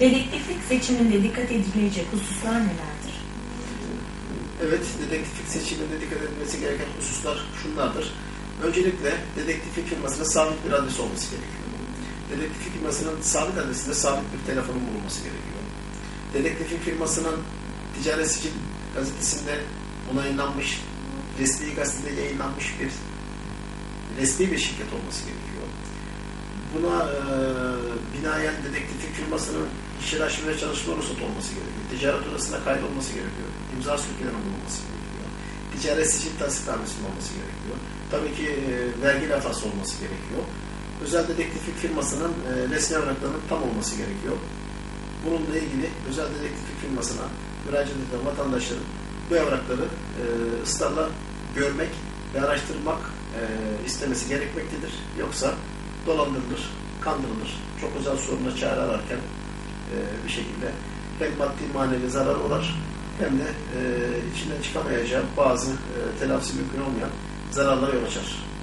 Dedektiflik seçiminde dikkat edilecek hususlar nelerdir? Evet, dedektiflik seçiminde dikkat edilmesi gereken hususlar şunlardır. Öncelikle dedektiflik firmasının sabit bir adresi olması gerekiyor. Dedektiflik firmasının sabit adresinde sabit bir telefonun bulunması gerekiyor. Dedektiflik firmasının ticaret sicil gazetesinde onaylanmış, resmi gazetede yayınlanmış bir resmi bir şirket olması gerekiyor. Buna e, binaen dedektiflik firmasının aşırı ve çalışma ruhsatı olması gerekiyor. Ticaret odasına kaydolması gerekiyor. İmza sürüklerinin bulunması gerekiyor. Ticaret sicil tasdiknamesinin olması gerekiyor. Tabii ki e, vergi lafası olması gerekiyor. Özel dedektiflik firmasının e, resmi evraklarının tam olması gerekiyor. Bununla ilgili özel dedektiflik firmasına müracaat eden vatandaşların bu evrakları e, ısrarla görmek ve araştırmak e, istemesi gerekmektedir. Yoksa dolandırılır, kandırılır. Çok özel soruna çare e, bir şekilde hem maddi manevi zarar uğrar hem de e, içinden çıkamayacağı bazı e, telafisi mümkün olmayan zararlara yol açar.